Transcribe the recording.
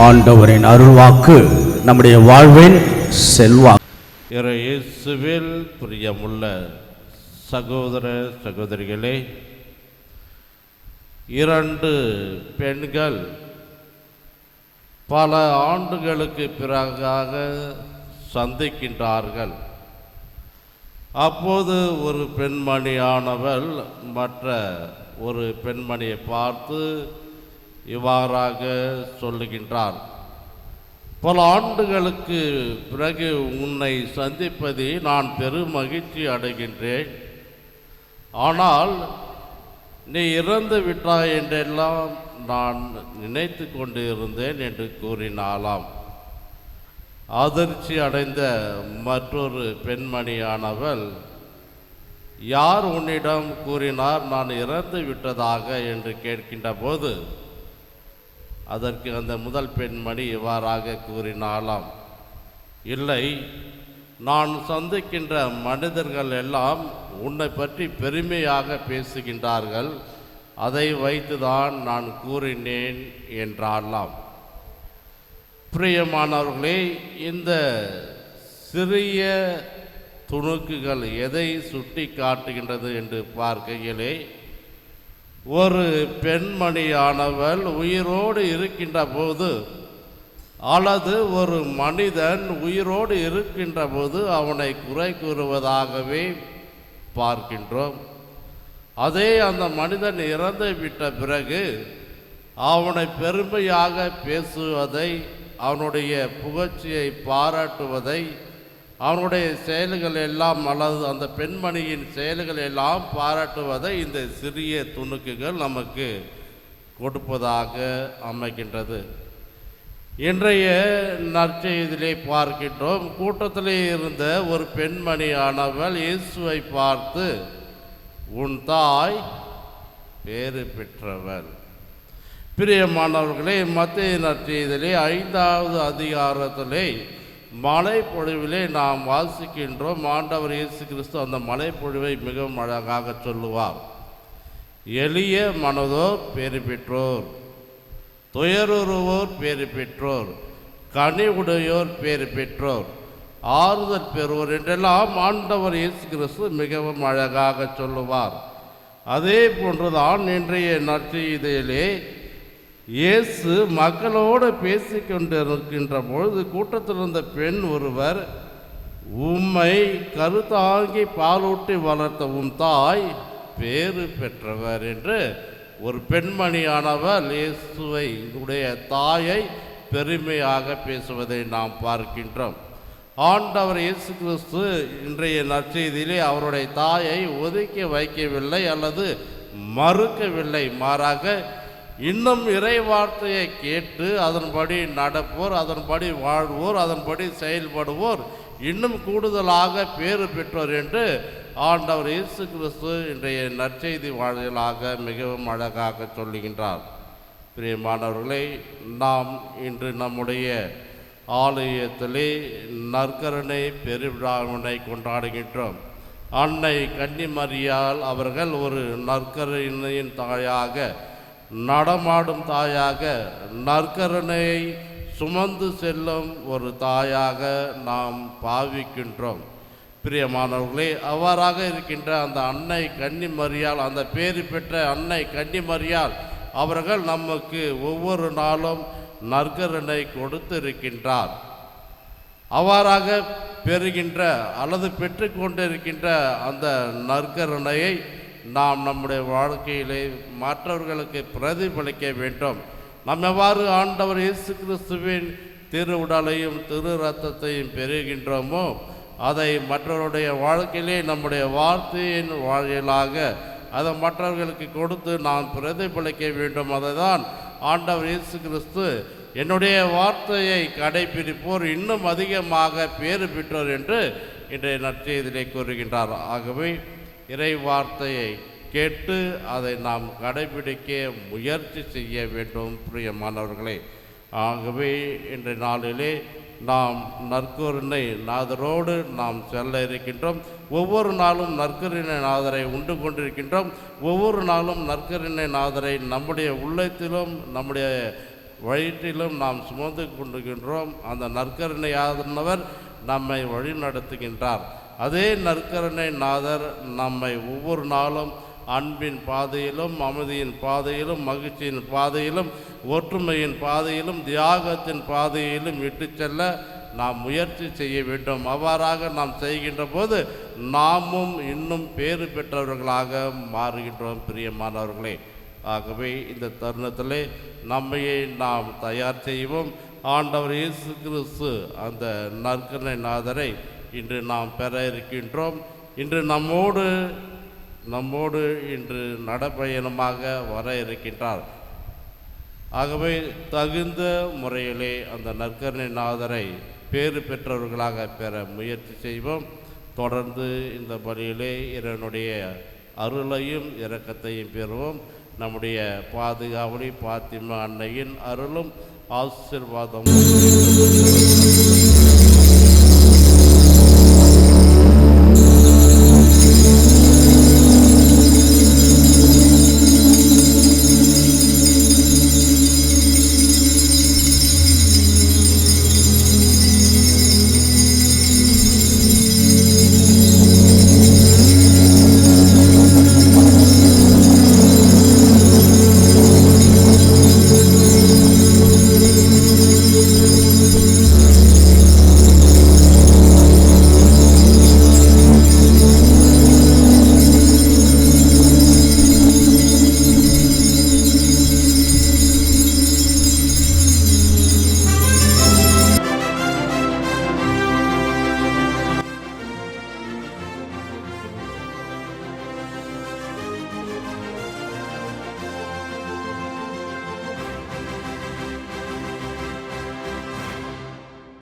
ஆண்டவரின் அருள்வாக்கு நம்முடைய வாழ்வின் செல்வாக்கு இயேசுவில் பிரியமுள்ள சகோதர சகோதரிகளே இரண்டு பெண்கள் பல ஆண்டுகளுக்கு பிறகாக சந்திக்கின்றார்கள். அப்போது ஒரு பெண்மணியானவள் மற்ற ஒரு பெண்மணியை பார்த்து இவ்வாறாக சொல்லுகின்றார் பல ஆண்டுகளுக்கு பிறகு உன்னை சந்திப்பதில் நான் பெரும் மகிழ்ச்சி அடைகின்றேன். ஆனால் நீ இறந்து விட்டாய் என்றெல்லாம் நான் நினைத்து கொண்டு இருந்தேன் என்று கூறினாளாம். அதிர்ச்சி அடைந்த மற்றொரு பெண்மணியானவள் யார் உன்னிடம் கூறினார் நான் இறந்து விட்டதாக? என்று கேட்கின்ற போது அதற்கு அந்த முதல் பெண்மணி இவ்வாறாக கூறினாலாம் இல்லை நான் சந்திக்கின்ற மனிதர்கள் எல்லாம் உன்னை பற்றி பெருமையாக பேசுகின்றார்கள் அதை வைத்துதான் நான் கூறினேன் என்றாலாம் பிரியமானவர்களே இந்த சிறிய துணுக்குகள் எதை சுட்டி காட்டுகின்றது என்று பார்க்கையிலே ஒரு பெண்மணியானவள் உயிரோடு இருக்கின்ற போது அல்லது ஒரு மனிதன் உயிரோடு இருக்கின்ற போது அவனை குறை கூறுவதாகவே பார்க்கின்றோம். அதே அந்த மனிதன் இறந்து விட்ட பிறகு அவனை பெருமையாக பேசுவதை அவனுடைய புகழ்ச்சியை பாராட்டுவதை அவனுடைய செயல்கள் எல்லாம் அல்லது அந்த பெண்மணியின் செயல்கள் எல்லாம் பாராட்டுவதை இந்த சிறிய துணுக்குகள் நமக்கு கொடுப்பதாக அமைகின்றது. இன்றைய நற்செய்தியிலே பார்க்கின்றோம். கூட்டத்திலே இருந்த ஒரு பெண்மணியானவள் இயேசுவை பார்த்து உன் தாய் பேறு பெற்றவள். பிரியமானவர்களே மத்திய நற்செய்தியிலே ஐந்தாவது அதிகாரத்திலே மலைப்பொழிவிலே பொழிவிலே நாம் வாசிக்கின்றோம். ஆண்டவர் இயேசு கிறிஸ்து அந்த மலைப்பொழிவை பொழிவை மிகவும் அழகாக சொல்லுவார். எளிய மனதோர் பேறு பெற்றோர் துயருருவோர் பேறு பெற்றோர் கனிவுடையோர் பேறு பெற்றோர் ஆறுதல் பெறுவோர் என்றெல்லாம் ஆண்டவர் இயேசு கிறிஸ்து மிகவும் அழகாக சொல்லுவார். அதே போன்றுதான் இன்றைய நற்செய்தியிலே இயேசு மக்களோடு பேசி கொண்டிருக்கின்ற பொழுது கூட்டத்தில் இருந்த பெண் ஒருவர் உம்மை கருத்தாங்கி பாலூட்டி வளர்த்த உம் தாய் பேறு பெற்றவர் என்று ஒரு பெண்மணியானவர் இயேசுவை உடைய தாயை பெருமையாக பேசுவதை நாம் பார்க்கின்றோம். ஆண்டவர் இயேசு கிறிஸ்து இன்றைய நற்செய்தியிலே அவருடைய தாயை ஒதுக்கி வைக்கவில்லை அல்லது மறுக்கவில்லை மாறாக இன்னும் இறை வார்த்தையை கேட்டு அதன்படி நடப்போர் அதன்படி வாழ்வோர் அதன்படி செயல்படுவோர் இன்னும் கூடுதலாக பேறு பெற்றோர் என்று ஆண்டவர் இயேசு கிறிஸ்து இன்றைய நற்செய்தி வாழிலாக மிகவும் அழகாக சொல்லுகின்றார். பிரியமானவர்களை நாம் இன்று நம்முடைய ஆலயத்திலே நற்கரணை பெருவிழாவினை கொண்டாடுகின்றோம். அன்னை கன்னிமரியால் அவர்கள் ஒரு நற்கரணையின் தாயாக நடமாடும் தாயாக நற்கரணையை சுமந்து செல்லும் ஒரு தாயாக நாம் பாவிக்கின்றோம். பிரியமானவர்களே அவ்வாறாக இருக்கின்ற அந்த அன்னை கன்னிமரியால் அந்த பேறு பெற்ற அன்னை கன்னிமரியால் அவர்கள் நமக்கு ஒவ்வொரு நாளும் நற்கரனை கொடுத்திருக்கின்றார். அவ்வாறாக பெறுகின்ற அல்லது பெற்றுக்கொண்டிருக்கின்ற அந்த நற்கருணையை நாம் நம்முடைய வாழ்க்கையிலே மற்றவர்களுக்கு பிரதிபலிக்க வேண்டும். நாம் எவ்வாறு ஆண்டவர் இயேசு கிறிஸ்துவின் திரு உடலையும் திரு ரத்தத்தையும் பெறுகின்றோமோ அதை மற்றவருடைய வாழ்க்கையிலே நம்முடைய வார்த்தையின் வாயிலாக அதை மற்றவர்களுக்கு கொடுத்து நாம் பிரதிபலிக்க வேண்டும். அதை தான் ஆண்டவர் இயேசு கிறிஸ்து என்னுடைய வார்த்தையை கடைபிடிப்போர் இன்னும் அதிகமாக பேறு பெற்றோர் என்று இன்றைய நற்செய்தியிலே கூறுகின்றார். ஆகவே இறை வார்த்தையை கேட்டு அதை நாம் கடைபிடிக்க முயற்சி செய்ய வேண்டும் பிரியமானவர்களே. ஆகவே இன்றைய நாளிலே நாம் நற்கருணை நாதரோடு நாம் செல்ல இருக்கின்றோம். ஒவ்வொரு நாளும் நற்கரிணை நாதரை உண்டு கொண்டிருக்கின்றோம். ஒவ்வொரு நாளும் நற்கரிணை நாதரை நம்முடைய உள்ளத்திலும் நம்முடைய வயிற்றிலும் நாம் சுமந்து கொண்டிருக்கின்றோம். அந்த நற்கருணையானவர் நம்மை வழி நடத்துகின்றார் அதே நற்கருணை நாதர் நம்மை ஒவ்வொரு நாளும் அன்பின் பாதையிலும் அமைதியின் பாதையிலும் மகிழ்ச்சியின் பாதையிலும் ஒற்றுமையின் பாதையிலும் தியாகத்தின் பாதையிலும் இட்டு செல்ல நாம் முயற்சி செய்ய வேண்டும். அவ்வாறாக நாம் செய்கின்ற போது நாமும் இன்னும் பேறு பெற்றவர்களாக மாறுகின்றோம் பிரியமானவர்களே. ஆகவே இந்த தருணத்திலே நம்மையே நாம் தயார் செய்வோம். ஆண்டவர் இயேசு கிறிஸ்து அந்த நற்கரணை நாதரை இன்று நாம் பெற இருக்கின்றோம். இன்று நம்மோடு நம்மோடு இன்று நடப்பயணமாக வர இருக்கின்றார். ஆகவே தகுந்த முறையிலே அந்த நற்கருணை நாதரை பேறு பெற்றவர்களாக பெற முயற்சி செய்வோம். தொடர்ந்து இந்த பலியிலே இறைவனுடைய அருளையும் இரக்கத்தையும் பெறுவோம். நம்முடைய பாதுகாவலி பாத்திமா அன்னையின் அருளும் ஆசீர்வாதமும்